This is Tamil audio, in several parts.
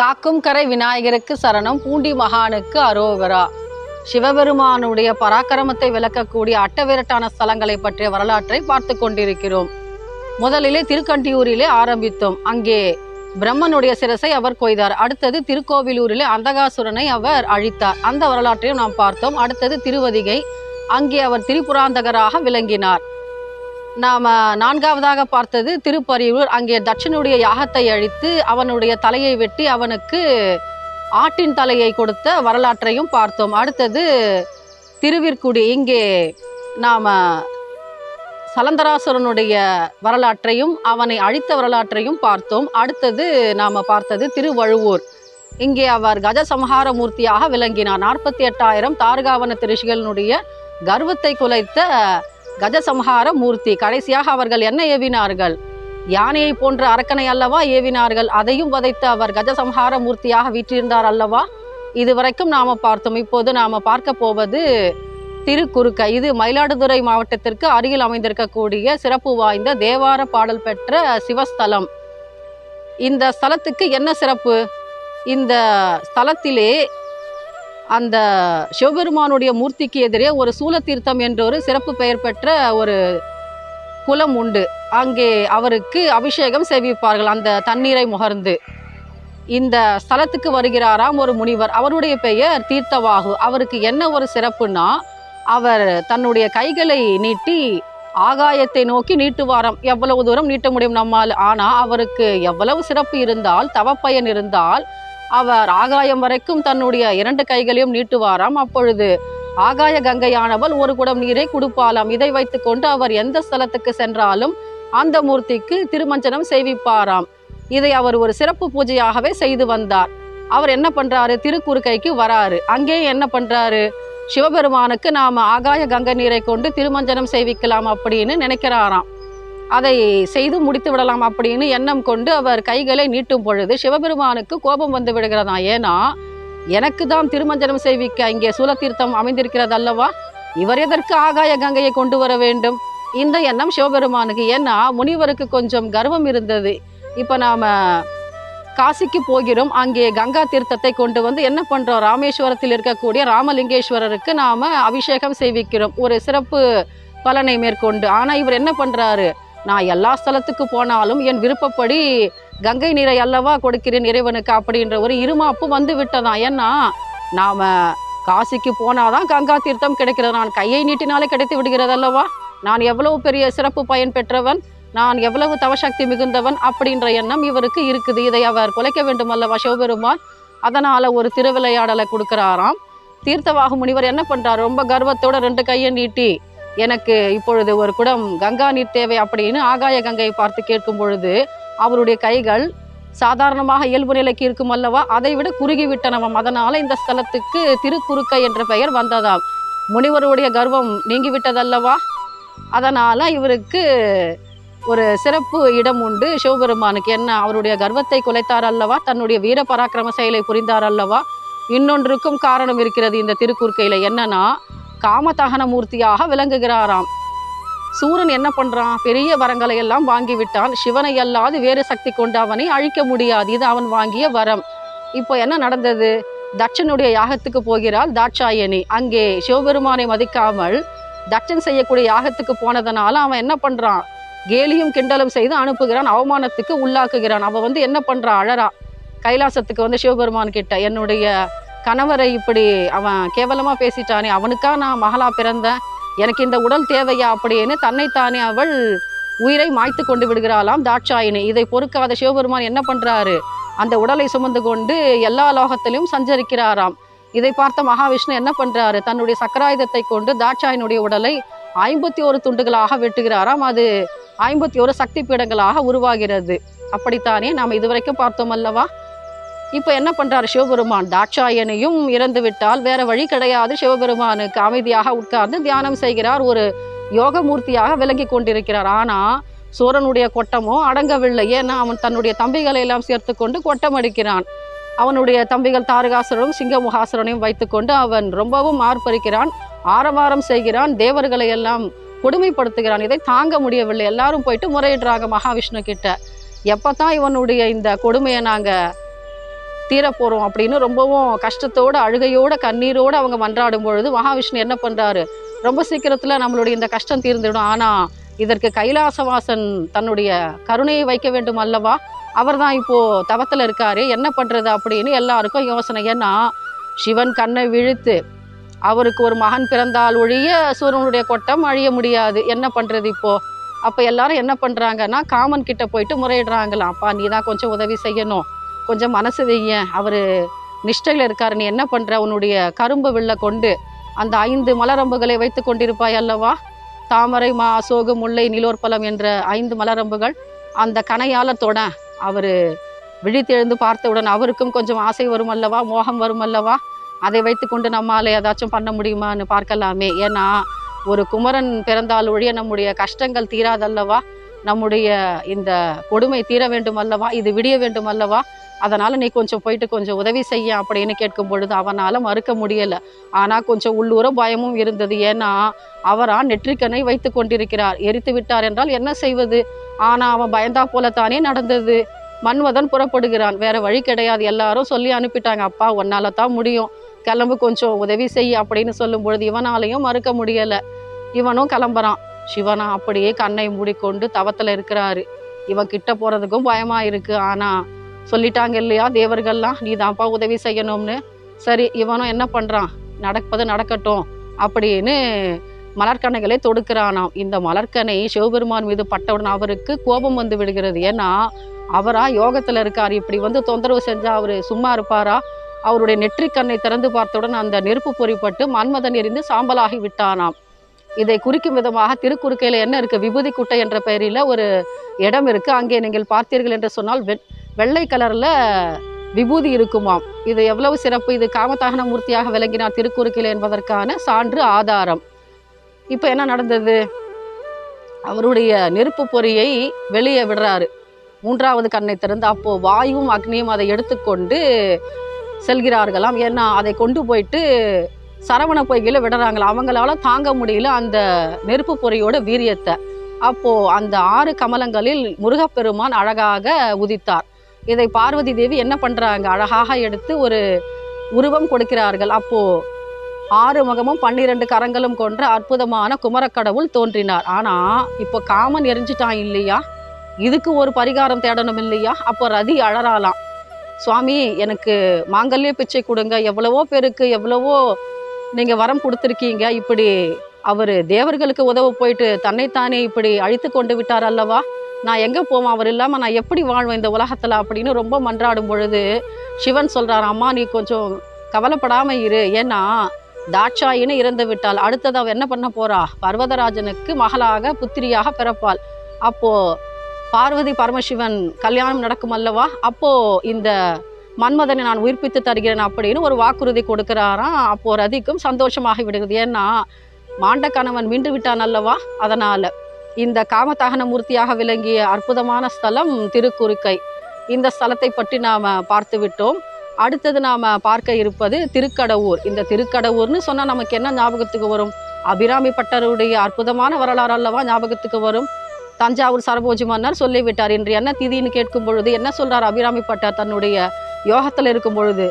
காக்கும் கரை விநாயகருக்கு சரணம் பூண்டி மகானுக்கு அரோகரா. சிவபெருமானுடைய பராக்கிரமத்தை விளக்கக்கூடிய அட்டவிரட்டான ஸ்தலங்களை பற்றிய வரலாற்றை பார்த்து கொண்டிருக்கிறோம். முதலிலே திருக்கண்டியூரிலே ஆரம்பித்தோம். அங்கே பிரம்மனுடைய சிரசை அவர் கொய்தார். அடுத்தது திருக்கோவிலூரிலே அந்தகாசுரனை அவர் அழித்தார். அந்த வரலாற்றையும் நாம் பார்த்தோம். அடுத்தது திருவதிகை. அங்கே அவர் திரிபுராந்தகராக விளங்கினார். நாம் நான்காவதாக பார்த்தது திருப்பரியூர். அங்கே தட்சனுடைய யாகத்தை அழித்து அவனுடைய தலையை வெட்டி அவனுக்கு ஆட்டின் தலையை கொடுத்த வரலாற்றையும் பார்த்தோம். அடுத்தது திருவிற்குடி. இங்கே நாம் சலந்தராசுரனுடைய வரலாற்றையும் அவனை அழித்த வரலாற்றையும் பார்த்தோம். அடுத்தது நாம் பார்த்தது திருவழுவூர். இங்கே அவர் கஜசம்ஹார மூர்த்தியாக விளங்கினார். நாற்பத்தி எட்டாயிரம் தார்காவன திருஷிகளினுடைய கர்வத்தை குலைத்த கஜசம்ஹார மூர்த்தி. கடைசியாக அவர்கள் என்ன ஏவினார்கள்? யானையை போன்ற அரக்கனை அல்லவா ஏவினார்கள்? அதையும் வதைத்து அவர் கஜசம்ஹார மூர்த்தியாக வீற்றிருந்தார் அல்லவா? இதுவரைக்கும் நாம பார்த்தோம். இப்போது நாம பார்க்க போவது திருக்குறுக்க. இது மயிலாடுதுறை மாவட்டத்திற்கு அருகில் அமைந்திருக்கக்கூடிய சிறப்பு வாய்ந்த தேவார பாடல் பெற்ற சிவஸ்தலம். இந்த ஸ்தலத்துக்கு என்ன சிறப்பு? இந்த ஸ்தலத்திலே அந்த சிவபெருமானுடைய மூர்த்திக்கு எதிரே ஒரு சூலத்தீர்த்தம் என்ற ஒரு சிறப்பு பெயர் பெற்ற ஒரு குலம் உண்டு. அங்கே அவருக்கு அபிஷேகம் செய்விப்பார்கள். அந்த தண்ணீரை முகர்ந்து இந்த ஸ்தலத்துக்கு வருகிறாராம் ஒரு முனிவர். அவருடைய பெயர் தீர்த்தவாகு. அவருக்கு என்ன ஒரு சிறப்புனா அவர் தன்னுடைய கைகளை நீட்டி ஆகாயத்தை நோக்கி நீட்டுவாராம். எவ்வளவு தூரம் நீட்ட முடியும் நம்மால்? ஆனால் அவருக்கு எவ்வளவு சிறப்பு இருந்தால் தவப்பயன் இருந்தால் அவர் ஆகாயம் வரைக்கும் தன்னுடைய இரண்டு கைகளையும் நீட்டுவாராம். அப்பொழுது ஆகாய கங்கையானவள் ஒரு குடம் நீரை கொடுப்பாளாம். இதை வைத்துக்கொண்டு அவர் எந்த ஸ்தலத்துக்கு சென்றாலும் அந்த மூர்த்திக்கு திருமஞ்சனம் செய்விப்பாராம். இதை அவர் ஒரு சிறப்பு பூஜையாகவே செய்து வந்தார். அவர் என்ன பண்றாரு? திருக்குறுக்கைக்கு வராரு. அங்கேயும் என்ன பண்றாரு? சிவபெருமானுக்கு நாம ஆகாய கங்கை நீரை கொண்டு திருமஞ்சனம் செய்விக்கலாம் அப்படின்னு நினைக்கிறாராம். அதை செய்து முடித்து விடலாம் அப்படின்னு எண்ணம் கொண்டு அவர் கைகளை நீட்டும் பொழுது சிவபெருமானுக்கு கோபம் வந்து விடுகிறதாம் ஏன்னா எனக்கு தான் திருமஞ்சனம் செய்விக்க இங்கே சூலத்தீர்த்தம் அமைந்திருக்கிறது அல்லவா? இவர் எதற்கு ஆகாய கங்கையை கொண்டு வர வேண்டும்? இந்த எண்ணம் சிவபெருமானுக்கு. ஏன்னா முனிவருக்கு கொஞ்சம் கர்வம் இருந்தது. இப்போ நாம் காசிக்கு போகிறோம். அங்கே கங்கா தீர்த்தத்தை கொண்டு வந்து என்ன பண்ணுறோம் ராமேஸ்வரத்தில் இருக்கக்கூடிய ராமலிங்கேஸ்வரருக்கு நாம் அபிஷேகம் செய்விக்கிறோம் ஒரு சிறப்பு பலனை மேற்கொண்டு. ஆனால் இவர் என்ன பண்ணுறாரு நான் எல்லா ஸ்தலத்துக்கு போனாலும் என் விருப்பப்படி கங்கை நீரை அல்லவா கொடுக்கிறேன் இறைவனுக்கு அப்படின்ற ஒரு இருமாப்பு வந்து விட்டதான் ஏன்னா நாம் காசிக்கு போனாதான் கங்கா தீர்த்தம் கிடைக்கிறது. நான் கையை நீட்டினாலே கிடைத்து விடுகிறது அல்லவா? நான் எவ்வளவு பெரிய சிறப்பு பயன் பெற்றவன்? நான் எவ்வளவு தவசக்தி மிகுந்தவன்? அப்படின்ற எண்ணம் இவருக்கு இருக்குது. இதை அவர் குலைக்க வேண்டும் அல்லவா சிவபெருமான்? அதனால் ஒரு திருவிளையாடலை கொடுக்குறாராம். தீர்த்தவாகு முனிவர் என்ன பண்ணுறார் ரொம்ப கர்வத்தோட ரெண்டு கையை நீட்டி எனக்கு இப்பொழுது ஒரு குடம் கங்கா நீர் தேவை அப்படின்னு ஆகாய கங்கையை பார்த்து கேட்கும் பொழுது அவருடைய கைகள் சாதாரணமாக இயல்பு நிலைக்கு இருக்கும் அல்லவா? அதை விட குறுகிவிட்டனவாம். அதனால் அதனால இந்த ஸ்தலத்துக்கு திருக்குறுக்கை என்ற பெயர் வந்ததாம். முனிவருடைய கர்வம் நீங்கிவிட்டதல்லவா? அதனால இவருக்கு ஒரு சிறப்பு இடம் உண்டு. சிவபெருமானுக்கு என்ன அவருடைய கர்வத்தை குலைத்தார் அல்லவா? தன்னுடைய வீர பராக்கிரம செயலை புரிந்தார் அல்லவா? இன்னொன்றுக்கும் காரணம் இருக்கிறது இந்த திருக்குறுக்கையில என்னன்னா காமதகன மூர்த்தியாக விளங்குகிறாராம். சூரன் என்ன பண்றான்? பெரிய வரங்களை எல்லாம் வாங்கிவிட்டான். சிவனை அல்லாது வேறு சக்தி கொண்டு அவனை அழிக்க முடியாது. இது அவன் வாங்கிய வரம். இப்போ என்ன நடந்தது? தட்சனுடைய யாகத்துக்கு போகிறாள் தாட்சாயணி. அங்கே சிவபெருமானை மதிக்காமல் தட்சன் செய்யக்கூடிய யாகத்துக்கு போனதனால அவன் என்ன பண்றான்? கேலியும் கிண்டலும் செய்து அனுப்புகிறான். அவமானத்துக்கு உள்ளாக்குகிறான். அவ வந்து என்ன பண்றான் அழறா. கைலாசத்துக்கு வந்து சிவபெருமான் கிட்ட என்னுடைய கணவரை இப்படி அவன் கேவலமாக பேசிட்டானே அவனுக்கா நான் மகளா பிறந்தேன்? எனக்கு இந்த உடல் தேவையா அப்படின்னு தன்னைத்தானே அவள் உயிரை மாய்த்து கொண்டு விடுகிறாளாம் தாட்சாயினி. இதை பொறுக்காத சிவபெருமான் என்ன பண்ணுறாரு அந்த உடலை சுமந்து கொண்டு எல்லா லோகத்திலும் சஞ்சரிக்கிறாராம். இதை பார்த்த மகாவிஷ்ணு என்ன பண்ணுறாரு தன்னுடைய சக்கராயுதத்தை கொண்டு தாட்சாயினுடைய உடலை ஐம்பத்தி ஒரு துண்டுகளாக வெட்டுகிறாராம். அது ஐம்பத்தி ஒரு சக்தி பீடங்களாக உருவாகிறது. அப்படித்தானே நாம் இதுவரைக்கும் பார்த்தோம் அல்லவா? இப்போ என்ன பண்றாரு சிவபெருமான்? தாட்சாயனையும் இறந்து விட்டால் வேற வழி கிடையாது. சிவபெருமானுக்கு அமைதியாக உட்கார்ந்து தியானம் செய்கிறார். ஒரு யோகமூர்த்தியாக விளங்கி கொண்டிருக்கிறார். ஆனா சூரனுடைய கொட்டமோ அடங்கவில்லை. ஏன்னா அவன் தன்னுடைய தம்பிகளை எல்லாம் சேர்த்து கொண்டு கொட்டம் அடிக்கிறான். அவனுடைய தம்பிகள் தாரகாசுரனும் சிங்கமுகாசுரனையும் வைத்துக்கொண்டு அவன் ரொம்பவும் ஆர்ப்பரிக்கிறான். ஆரவாரம் செய்கிறான். தேவர்களை எல்லாம் கொடுமைப்படுத்துகிறான். இதை தாங்க முடியவில்லை. எல்லாரும் போயிட்டு முறையிடுறாங்க மகாவிஷ்ணு கிட்ட. எப்பதான் இவனுடைய இந்த கொடுமையை நாங்கள் தீரப்போகிறோம் அப்படின்னு ரொம்பவும் கஷ்டத்தோடு அழுகையோட கண்ணீரோடு அவங்க மன்றாடும் பொழுது மகாவிஷ்ணு என்ன பண்ணுறாரு ரொம்ப சீக்கிரத்தில் நம்மளுடைய இந்த கஷ்டம் தீர்ந்துடும் ஆனால் இதற்கு கைலாசவாசன் தன்னுடைய கருணையை வைக்க வேண்டும் அல்லவா? அவர் தான் இப்போது தவத்தில் இருக்கார். என்ன பண்ணுறது அப்படின்னு எல்லாருக்கும் யோசனை. ஏன்னா சிவன் கண்ணை விழுத்து அவருக்கு ஒரு மகன் பிறந்தால் ஒழிய சூரியனுடைய கொட்டம் அழிய முடியாது. என்ன பண்ணுறது இப்போது அப்போ எல்லாரும் என்ன பண்ணுறாங்கன்னா காமன் கிட்ட போயிட்டு முறையிடுறாங்களாம். அப்பா நீ தான் கொஞ்சம் உதவி செய்யணும். கொஞ்சம் மனசு வைய அவர் நிஷ்டையில் இருக்கார். நீ என்ன பண்ணுற உன்னுடைய கரும்பு வில்ல கொண்டு அந்த ஐந்து மலரம்புகளை வைத்து கொண்டிருப்பாய் அல்லவா? தாமரை மா அசோக முல்லை நிலோற்பலம் என்ற ஐந்து மலரம்புகள் அந்த கனையால தொட அவர் விழித்தெழுந்து பார்த்தவுடன் அவருக்கும் கொஞ்சம் ஆசை வரும் அல்லவா? மோகம் வரும் அல்லவா? அதை வைத்துக்கொண்டு நம்மால் ஏதாச்சும் பண்ண முடியுமான்னு பார்க்கலாமே. ஏன்னா ஒரு குமரன் பிறந்தால் ஒழிய நம்முடைய கஷ்டங்கள் தீராதல்லவா? நம்முடைய இந்த கொடுமை தீர வேண்டும் அல்லவா? இது விடிய வேண்டும் அல்லவா? அதனால் நீ கொஞ்சம் போயிட்டு கொஞ்சம் உதவி செய்ய அப்படின்னு கேட்கும் பொழுது அவனால் மறுக்க முடியலை. ஆனால் கொஞ்சம் உள்ளூர பயமும் இருந்தது. ஏன்னா அவரா நெற்றிக்கனை வைத்து கொண்டிருக்கிறார். எரித்து விட்டார் என்றால் என்ன செய்வது? ஆனால் அவன் பயந்தா போலத்தானே நடந்தது. மன்மதன் புறப்படுகிறான். வேற வழி கிடையாது. எல்லாரும் சொல்லி அனுப்பிட்டாங்க. அப்பா உன்னால தான் முடியும். கிளம்பு கொஞ்சம் உதவி செய் அப்படின்னு சொல்லும் பொழுது இவனாலையும் மறுக்க முடியலை. இவனும் கிளம்புறான். சிவனா அப்படியே கண்ணை மூடிக்கொண்டு தவத்தில் இருக்கிறாரு. இவன் கிட்ட போகிறதுக்கும் பயமாக இருக்கு. ஆனால் சொல்லிட்டாங்க இல்லையா? தேவர்கள்லாம் நீ தான்ப்பா உதவி செய்யணும்னு. சரி இவனும் என்ன பண்ணுறான் நடப்பது நடக்கட்டும் அப்படின்னு மலர்கணைகளை தொடுக்கிறானாம். இந்த மலர்கனை சிவபெருமான் மீது பட்டவுடன் அவருக்கு கோபம் வந்து விடுகிறது. ஏன்னா அவரா யோகத்தில் இருக்கார். இப்படி வந்து தொந்தரவு செஞ்சால் அவர் சும்மா இருப்பாரா? அவருடைய நெற்றிக்கண்ணை திறந்து பார்த்தவுடன் அந்த நெருப்பு பொறிப்பட்டு மன்மதன் எரிந்து சாம்பலாகி விட்டானாம். இதை குறிக்கும் விதமாக திருக்குறுக்கையில் என்ன இருக்குது விபூதி குட்டை என்ற பெயரில் ஒரு இடம் இருக்குது அங்கே நீங்கள் பார்த்தீர்கள் என்று சொன்னால் வெ வெள்ளை கலரில் விபூதி இருக்குமாம். இது எவ்வளவு சிறப்பு? இது காமதாகன மூர்த்தியாக விளங்கினார் திருக்குறுக்கில் என்பதற்கான சான்று ஆதாரம். இப்போ என்ன நடந்தது? அவருடைய நெருப்பு பொறியை வெளியே விடுறாரு. மூன்றாவது கண்ணை திறந்து அப்போது வாயுவும் அக்னியும் அதை எடுத்துக்கொண்டு செல்கிறார்களாம். ஏன்னா அதை கொண்டு போயிட்டு சரவண பொய்கையில் விடுறாங்களாம் அவங்களால தாங்க முடியல அந்த நெருப்பு பொறியோட வீரியத்தை. அப்போது அந்த ஆறு கமலங்களில் முருகப்பெருமான் அழகாக உதித்தார். இதை பார்வதி தேவி என்ன பண்ணுறாங்க அழகாக எடுத்து ஒரு உருவம் கொடுக்கிறார்கள். அப்போது ஆறு முகமும் பன்னிரண்டு கரங்களும் கொன்ற அற்புதமான குமரக்கடவுள் தோன்றினார். ஆனால் இப்போ காமன் எரிஞ்சிட்டான் இல்லையா? இதுக்கு ஒரு பரிகாரம் தேடணும் இல்லையா? அப்போ ரதி அழறாலாம் சுவாமி எனக்கு மாங்கல்ய பிச்சை கொடுங்க. எவ்வளவோ பேருக்கு எவ்வளவோ நீங்கள் வரம் கொடுத்துருக்கீங்க. இப்படி அவர் தேவர்களுக்கு உதவ போயிட்டு தன்னைத்தானே இப்படி அழித்து கொண்டு விட்டார் அல்லவா? நான் எங்கே போவேன்? அவர் இல்லாமல் நான் எப்படி வாழ்வேன் இந்த உலகத்தில் அப்படின்னு ரொம்ப மன்றாடும் பொழுது சிவன் சொல்கிறார் அம்மா நீ கொஞ்சம் கவலைப்படாமல் இரு. ஏன்னா தாட்சாயின்னு இறந்து விட்டால் அடுத்தது அவள் என்ன பண்ண போறா? பர்வதராஜனுக்கு மகளாக புத்திரியாக பிறப்பாள். அப்போ பார்வதி பரமசிவன் கல்யாணம் நடக்கும் அல்லவா? அப்போது இந்த மன்மதனை நான் உயிர்ப்பித்து தருகிறேன் அப்படின்னு ஒரு வாக்குறுதி கொடுக்கிறாராம். அப்போ ரதிக்கும் சந்தோஷமாகி விடுகிறது. ஏன்னா மாண்ட கணவன் மீண்டு விட்டான் அல்லவா? அதனால். இந்த காமதாகன மூர்த்தியாக விளங்கிய அற்புதமான ஸ்தலம் திருக்குறுக்கை. இந்த ஸ்தலத்தை பற்றி நாம் பார்த்து விட்டோம். அடுத்தது நாம் பார்க்க இருப்பது திருக்கடவூர். இந்த திருக்கடவூர்னு சொன்னால் நமக்கு என்ன ஞாபகத்துக்கு வரும்? அபிராமி பட்டருடைய அற்புதமான வரலாறு அல்லவா ஞாபகத்துக்கு வரும்? தஞ்சாவூர் சரபோஜி மன்னர் சொல்லிவிட்டார் இன்று என்ன திதின்னு கேட்கும் பொழுது என்ன சொல்றார் அபிராமி பட்டர் தன்னுடைய யோகத்தில் இருக்கும் பொழுது?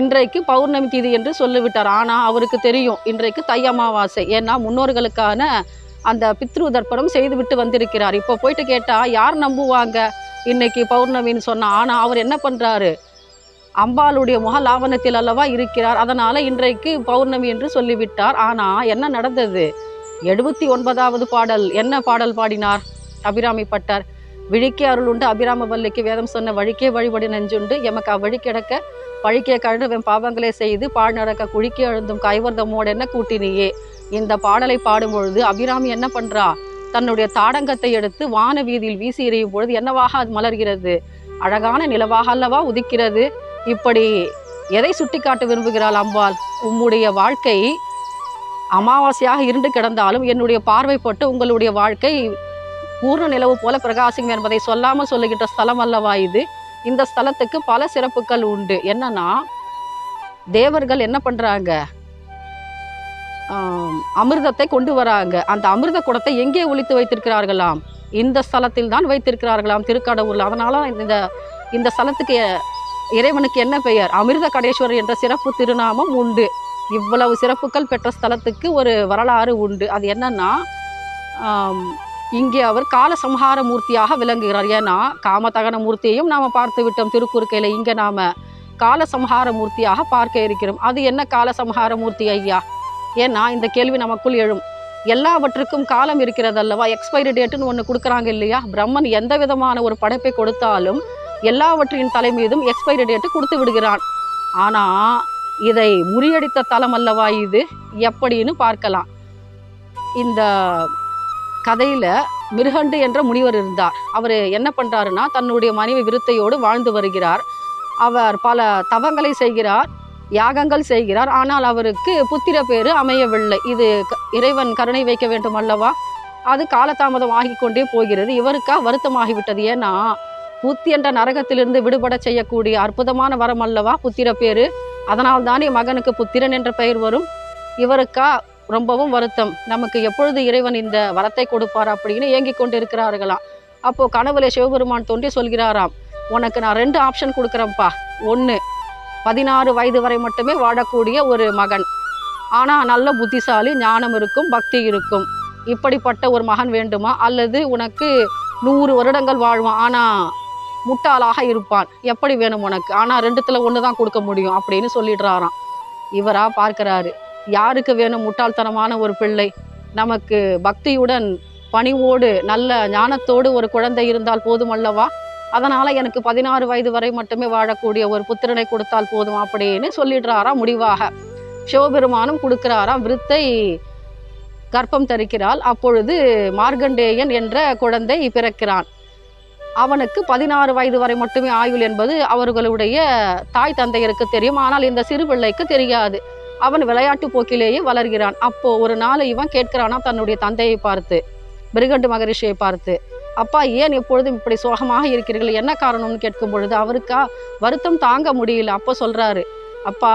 இன்றைக்கு பௌர்ணமி திதி என்று சொல்லிவிட்டார். ஆனால் அவருக்கு தெரியும் இன்றைக்கு தை அமாவாசை. ஏன்னா முன்னோர்களுக்கான அந்த பித்ரு தர்ப்பணம் செய்துவிட்டு வந்திருக்கிறார். இப்போ போயிட்டு கேட்டால் யார் நம்புவாங்க? இன்னைக்கு பௌர்ணமின்னு சொன்னால் ஆனால் அவர் என்ன பண்ணுறாரு அம்பாளுடைய முக லாவணத்தில் அல்லவா இருக்கிறார். அதனால் இன்றைக்கு பௌர்ணமி என்று சொல்லிவிட்டார். ஆனால் என்ன நடந்தது? எழுபத்தி ஒன்பதாவது பாடல் என்ன பாடல் பாடினார்? அபிராமி பட்டார். விழிக்கே அருள் உண்டு அபிராம வல்லிக்கு வேதம் சொன்ன வழிக்கே வழிபடி நெஞ்சுண்டு. எமக்கு அவ்வழி கிடக்க பழிக்கே கழுவன் பாவங்களே செய்து பாழ் நடக்க குழிக்கே அழுந்தும் கைவர்தமோடு என்ன கூட்டினியே? இந்த பாடலை பாடும்பொழுது அபிராமி என்ன பண்றா? தன்னுடைய தாடங்கத்தை எடுத்து வான வீதியில் வீசி எறியும் பொழுது என்னவாக அது மலர்கிறது? அழகான நிலவாக அல்லவா உதிக்கிறது? இப்படி எதை சுட்டிக்காட்ட விரும்புகிறாள் அம்பாள்? உம்முடைய வாழ்க்கை அமாவாசையாக இருண்டு கிடந்தாலும் என்னுடைய பார்வைப்பட்டு உங்களுடைய வாழ்க்கை பூர்ண நிலவு போல பிரகாசிங்க என்பதை சொல்லாமல் சொல்லுகின்ற ஸ்தலம் அல்லவா இது? இந்த ஸ்தலத்துக்கு பல சிறப்புகள் உண்டு. என்னன்னா தேவர்கள் என்ன பண்ணுறாங்க அமிர்தத்தை கொண்டு வராங்க. அந்த அமிர்த குடத்தை எங்கே ஒழித்து வைத்திருக்கிறார்களாம்? இந்த ஸ்தலத்தில் தான் வைத்திருக்கிறார்களாம் திருக்கடவுரில் அதனால் இந்த இந்த ஸ்தலத்துக்கு இறைவனுக்கு என்ன பெயர்? அமிர்த கடேஸ்வரர் என்ற சிறப்பு திருநாமம் உண்டு. இவ்வளவு சிறப்புகள் பெற்ற ஸ்தலத்துக்கு ஒரு வரலாறு உண்டு. அது என்னன்னா இங்கே அவர் காலசம்ஹார மூர்த்தியாக விளங்குகிறார். ஏன்னா காமதகன மூர்த்தியையும் நாம் பார்த்து விட்டோம் திருக்குறுக்கையில். இங்கே நாம் காலசம்ஹார மூர்த்தியாக பார்க்க இருக்கிறோம். அது என்ன காலசம்ஹார மூர்த்தி ஐயா? ஏன்னா இந்த கேள்வி நமக்குள் எழும். எல்லாவற்றுக்கும் காலம் இருக்கிறது அல்லவா எக்ஸ்பைரி டேட்டுன்னு ஒன்று கொடுக்குறாங்க இல்லையா? பிரம்மன் எந்த விதமான ஒரு படைப்பை கொடுத்தாலும் எல்லாவற்றின் தலை மீதும் எக்ஸ்பைரி டேட்டு கொடுத்து விடுகிறான். ஆனால் இதை முறியடித்த தலம் அல்லவா இது? எப்படின்னு பார்க்கலாம். இந்த கதையில் மிருகண்டு என்ற முனிவர் இருந்தார். அவர் என்ன பண்ணுறாருன்னா தன்னுடைய மனைவி விருத்தையோடு வாழ்ந்து வருகிறார். அவர் பல தவங்களை செய்கிறார். யாகங்கள் செய்கிறார். ஆனால் அவருக்கு புத்திர பேரு அமையவில்லை. இது க- இறைவன் கருணை வைக்க வேண்டும் அல்லவா? அது காலதாமதம் ஆகி கொண்டே போகிறது. இவருக்கா வருத்தமாகிவிட்டது ஏன்னா புத்தி என்ற நரகத்திலிருந்து விடுபட செய்யக்கூடிய அற்புதமான வரம் அல்லவா புத்திர பேரு அதனால் தானே மகனுக்கு புத்திரன் என்ற பெயர் வரும். இவருக்கா ரொம்பவும் வருத்தம். நமக்கு எப்பொழுது இறைவன் இந்த வரத்தை கொடுப்பார் அப்படின்னு ஏங்கிக் கொண்டிருக்கிறார்களாம். அப்போது அப்போ கனவுல சிவபெருமான் தோன்றி சொல்கிறாராம். உனக்கு நான் ரெண்டு ஆப்ஷன் கொடுக்குறேன்ப்பா. ஒன்று பதினாறு வயது வரை மட்டுமே வாழக்கூடிய ஒரு மகன். ஆனால் நல்ல புத்திசாலி ஞானம் இருக்கும் பக்தி இருக்கும். இப்படிப்பட்ட ஒரு மகன் வேண்டுமா? அல்லது உனக்கு நூறு வருடங்கள் வாழ்வான் ஆனால் முட்டாளாக இருப்பான். எப்படி வேணும் உனக்கு? ஆனால் ரெண்டுத்தில் ஒன்று தான் கொடுக்க முடியும் அப்படின்னு சொல்லிடுறாராம். இவராக பார்க்குறாரு யாருக்கு வேணும் முட்டாள்தனமான ஒரு பிள்ளை? நமக்கு பக்தியுடன் பணிவோடு நல்ல ஞானத்தோடு ஒரு குழந்தை இருந்தால் போதும் அல்லவா? அதனால எனக்கு பதினாறு வயது வரை மட்டுமே வாழக்கூடிய ஒரு புத்திரனை கொடுத்தால் போதும் அப்படின்னு சொல்லிடுறாராம் முடிவாக. சிவபெருமானும் கொடுக்கிறாராம் விருத்தை கர்ப்பம் தரிக்கிறாள். அப்பொழுது மார்கண்டேயன் என்ற குழந்தை பிறக்கிறான். அவனுக்கு பதினாறு வயது வரை மட்டுமே ஆயுள் என்பது அவர்களுடைய தாய் தந்தையருக்கு தெரியும். ஆனால் இந்த சிறு பிள்ளைக்கு தெரியாது. அவன் விளையாட்டு போக்கிலேயே வளர்கிறான். அப்போ ஒரு நாள் இவன் கேட்கிறானா தன்னுடைய தந்தையை பார்த்து மிருகண்டு மகரிஷியை பார்த்து அப்பா ஏன் எப்பொழுதும் இப்படி சோகமாக இருக்கிறீர்கள்? என்ன காரணம்னு கேட்கும் பொழுது அவருக்கா வருத்தம் தாங்க முடியல. அப்போ சொல்கிறாரு அப்பா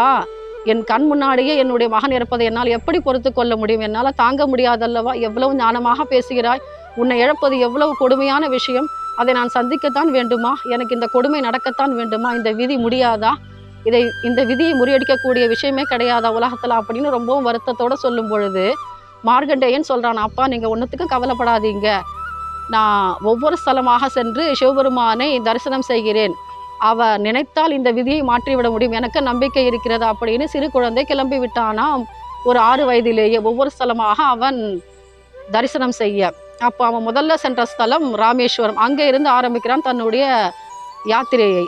என் கண் முன்னாடியே என்னுடைய மகன் இறப்பதை என்னால் எப்படி பொறுத்து கொள்ள முடியும்? என்னால் தாங்க முடியாதல்லவா? எவ்வளவு ஞானமாக பேசுகிறாய்? உன்னை இழப்பது எவ்வளவு கொடுமையான விஷயம்? அதை நான் சந்திக்கத்தான் வேண்டுமா? எனக்கு இந்த கொடுமை நடக்கத்தான் வேண்டுமா? இந்த விதி முடியாதா? இதை இந்த விதியை முறியடிக்கக்கூடிய விஷயமே கிடையாதா உலகத்தில்? அப்படின்னு ரொம்பவும் வருத்தத்தோடு சொல்லும் பொழுது மார்கண்டேயன் சொல்கிறான் அப்பா நீங்கள் ஒன்றுத்துக்கும் கவலைப்படாதீங்க. நான் ஒவ்வொரு ஸ்தலமாக சென்று சிவபெருமானை தரிசனம் செய்கிறேன். அவ நினைத்தால் இந்த விதியை மாற்றிவிட முடியும். எனக்கு நம்பிக்கை இருக்கிறது அப்படின்னு சிறு குழந்தை கிளம்பி விட்டானாம். ஒரு ஆறு வயதிலேயே ஒவ்வொரு ஸ்தலமாக அவன் தரிசனம் செய்ய. அப்போ அவன் முதல்ல சென்ற ஸ்தலம் ராமேஸ்வரம். அங்கே இருந்து ஆரம்பிக்கிறான் தன்னுடைய யாத்திரையை.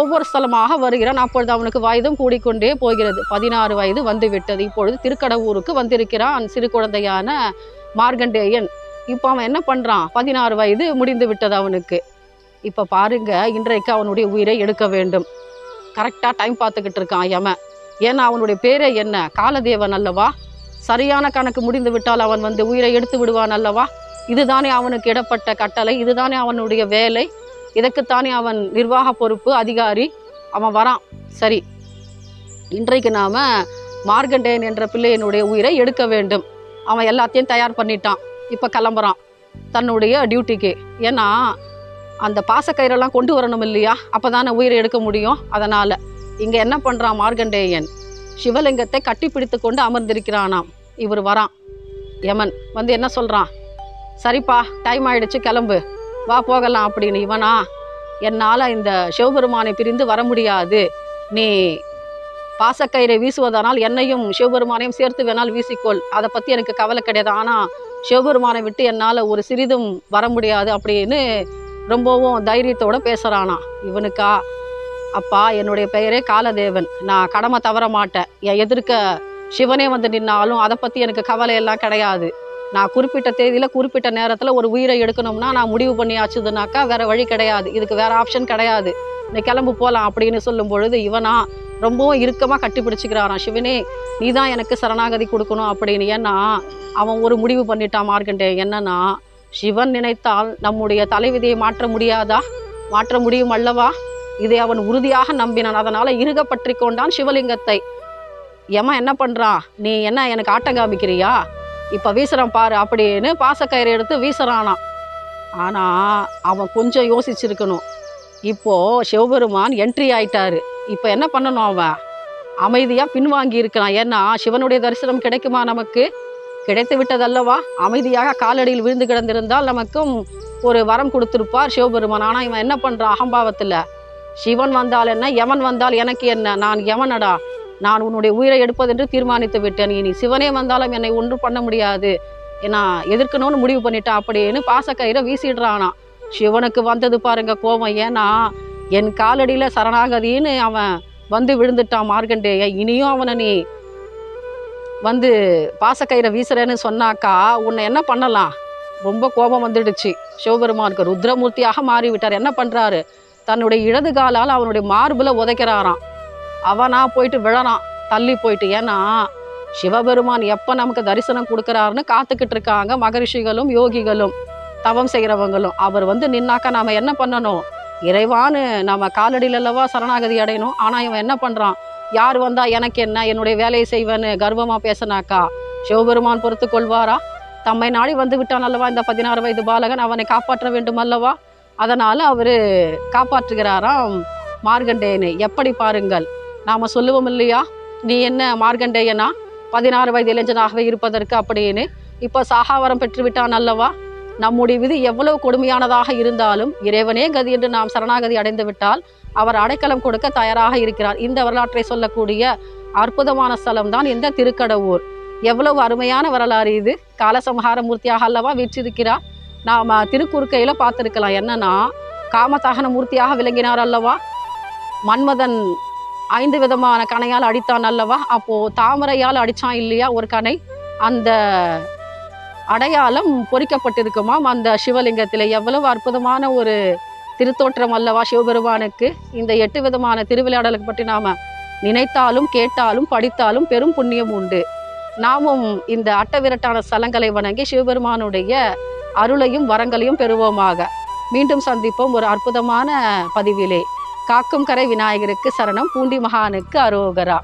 ஒவ்வொரு ஸ்தலமாக வருகிறான். அப்பொழுது அவனுக்கு வயதும் கூடிக்கொண்டே போகிறது. பதினாறு வயது வந்து விட்டது இப்பொழுது திருக்கடவுருக்கு வந்திருக்கிறான் சிறு குழந்தையான மார்கண்டேயன். இப்போ அவன் என்ன பண்ணுறான் பதினாறு வயது முடிந்து விட்டது அவனுக்கு. இப்போ பாருங்க இன்றைக்கு அவனுடைய உயிரை எடுக்க வேண்டும். கரெக்டாக டைம் பார்த்துக்கிட்டு இருக்கான் யமன் ஏன்னா அவனுடைய பேரே என்ன? காலதேவன் அல்லவா? சரியான கணக்கு முடிந்து விட்டால் அவன் வந்து உயிரை எடுத்து விடுவான் அல்லவா? இதுதானே அவனுக்கு இடப்பட்ட கட்டளை இதுதானே அவனுடைய வேலை. இதற்குத்தானே அவன் நிர்வாக பொறுப்பு அதிகாரி. அவன் வரான். சரி. இன்றைக்கு நாம் மார்கண்டேன் என்ற பிள்ளையினுடைய உயிரை எடுக்க வேண்டும். அவன் எல்லாத்தையும் தயார் பண்ணிட்டான். இப்போ கிளம்புறான். தன்னுடைய டியூட்டிக்கு ஏன்னா அந்த பாசக்கயிறெல்லாம் கொண்டு வரணும் இல்லையா? அப்போ தானே உயிரை எடுக்க முடியும். அதனால் இங்கே என்ன பண்ணுறான் மார்கண்டேயன் சிவலிங்கத்தை கட்டி பிடித்து கொண்டு அமர்ந்திருக்கிறானாம். இவர் வரான். யமன் வந்து என்ன சொல்கிறான் சரிப்பா டைம் ஆயிடுச்சு கிளம்பு. வா போகலாம் அப்படின்னு. இவனா என்னால் இந்த சிவபெருமானை பிரிந்து வர முடியாது. நீ பாசக்கயிறை வீசுவதனால் என்னையும் சிவபெருமானையும் சேர்த்து வேணால் வீசிக்கொள். அதை பற்றி எனக்கு கவலை கிடையாது. ஆனால் சிவபெருமானை விட்டு என்னால் ஒரு சிறிதும் வர முடியாது அப்படின்னு ரொம்பவும் தைரியத்தோட பேசுகிறானா இவனுக்கா? அப்பா என்னுடைய பெயரே காலதேவன். நான் கடமை தவற மாட்டேன். என் எதிர்க்க சிவனே வந்து நின்னாலும் அதை பற்றி எனக்கு கவலை எல்லாம் கிடையாது. நான் குறிப்பிட்ட தேதியில் குறிப்பிட்ட நேரத்தில் ஒரு உயிரை எடுக்கணும்னா நான் முடிவு பண்ணியாச்சுதுனாக்கா வேறு வழி கிடையாது. இதுக்கு வேறு ஆப்ஷன் கிடையாது. நீ கிளம்பு போகலாம் அப்படின்னு சொல்லும் பொழுது இவனா ரொம்பவும் இறுக்கமாக கட்டிப்பிடிச்சிக்கிறாராம் சிவனே நீ தான் எனக்கு சரணாகதி கொடுக்கணும் அப்படின்னு ஏன்னா அவன் ஒரு முடிவு பண்ணிட்டான் மார்க்கண்டே என்னன்னா சிவன் நினைத்தால் நம்முடைய தலைவிதியை மாற்ற முடியாதா? மாற்ற முடியும் அல்லவா? இதை அவன் உறுதியாக நம்பினான். அதனால் இருக பற்றி கொண்டான் சிவலிங்கத்தை. ஏமா என்ன பண்ணுறான் நீ என்ன எனக்கு ஆட்டம் காமிக்கிறியா? இப்போ வீசுறான் பாரு அப்படின்னு பாசக்கயிறு எடுத்து வீசுறானான் ஆனால் அவன் கொஞ்சம் யோசிச்சிருக்கணும். இப்போது சிவபெருமான் என்ட்ரி ஆயிட்டாரு. இப்போ என்ன பண்ணணும் அவன் அமைதியாக பின்வாங்கி இருக்கலாம். ஏன்னா சிவனுடைய தரிசனம் கிடைக்குமா நமக்கு? கிடைத்து விட்டதல்லவா? அமைதியாக காலடியில் விழுந்து கிடந்திருந்தால் நமக்கும் ஒரு வரம் கொடுத்துருப்பார் சிவபெருமான். ஆனால் இவன் என்ன பண்ணுறான் அகம்பாவத்தில்? சிவன் வந்தால் என்ன? யமன் வந்தால் எனக்கு என்ன? நான் யமனடா? நான் உன்னுடைய உயிரை எடுப்பதென்று தீர்மானித்து விட்டேன். இனி சிவனே வந்தாலும் என்னை ஒன்றும் பண்ண முடியாது. நான் எதிர்க்கணும்னு முடிவு பண்ணிட்டேன் அப்படின்னு பாசக்கயிறை வீசிடுறானா. சிவனுக்கு வந்தது பாருங்க கோபம் ஏன்னா என் காலடியில் சரணாகதின்னு அவன் வந்து விழுந்துட்டான் மார்க்கண்டேய இனியும் அவனை நீ வந்து பாசக்கயிறை வீசுறேன்னு சொன்னாக்கா உன்னை என்ன பண்ணலாம்? ரொம்ப கோபம் வந்துடுச்சு. சிவபெருமானுக்கு ருத்ரமூர்த்தியாக மாறிவிட்டார். என்ன பண்ணுறாரு தன்னுடைய இடது காலால் அவனுடைய மார்பில் உதைக்கிறாராம். அவனா போயிட்டு விழறான். தள்ளி போயிட்டு. ஏன்னா சிவபெருமான் எப்போ நமக்கு தரிசனம் கொடுக்குறாருன்னு காத்துக்கிட்டு இருக்காங்க மகரிஷிகளும் யோகிகளும் தவம் செய்கிறவங்களும் அவர் வந்து நின்னாக்கா நாம் என்ன பண்ணணும்? இறைவான்னு நம்ம காலடியில் அல்லவா சரணாகதி அடையணும். ஆனால் இவன் என்ன பண்ணுறான் யார் வந்தால் எனக்கு என்ன? என்னுடைய வேலையை செய்வேன்னு கர்வமாக பேசினாக்கா? சிவபெருமான் பொறுத்து கொள்வாரா? தம்மை நாடி வந்து விட்டான் அல்லவா இந்த பதினாறு வயது பாலகன்? அவனை காப்பாற்ற வேண்டும் அல்லவா அதனால் அவர் காப்பாற்றுகிறாராம் மார்கண்டேயனை. எப்படி பாருங்கள்? நாம் சொல்லுவோம் இல்லையா? நீ என்ன மார்கண்டேயனா? பதினாறு வயது இளைஞனாகவே இருப்பதற்கு அப்படின்னு. இப்போ சாகாவரம் பெற்று விட்டான் அல்லவா நம்முடைய விதி எவ்வளவு கொடுமையானதாக இருந்தாலும் இறைவனே கதி என்று நாம் சரணாகதி அடைந்து விட்டால் அவர் அடைக்கலம் கொடுக்க தயாராக இருக்கிறார். இந்த வரலாற்றை சொல்லக்கூடிய அற்புதமான ஸ்தலம் தான் இந்த திருக்கடவூர். எவ்வளவு அருமையான வரலாறு இது. காலசம்ஹார மூர்த்தியாக அல்லவா வீற்றிருக்கிறார். நாம் திருக்குறுக்கையில் பார்த்துருக்கலாம். என்னன்னா காமதகன மூர்த்தியாக விளங்கினார் அல்லவா? மன்மதன் ஐந்து விதமான கணையால் அடித்தான் அல்லவா? அப்போது தாமரையால் அடித்தான் இல்லையா ஒரு கணை? அந்த அடையாளம் பொறிக்கப்பட்டிருக்குமாம் அந்த சிவலிங்கத்தில் எவ்வளவு அற்புதமான ஒரு திருத்தோற்றம் அல்லவா சிவபெருமானுக்கு? இந்த எட்டு விதமான திருவிளையாடலுக்கு பற்றி நாம் நினைத்தாலும் கேட்டாலும் படித்தாலும் பெரும் புண்ணியம் உண்டு. நாமும் இந்த அட்டவிரட்டான ஸ்தலங்களை வணங்கி சிவபெருமானுடைய அருளையும் வரங்களையும் பெறுவோமாக. மீண்டும் சந்திப்போம் ஒரு அற்புதமான பதிவிலே. காக்கும் கரை விநாயகருக்கு சரணம் பூண்டி மகானுக்கு அரோகரா.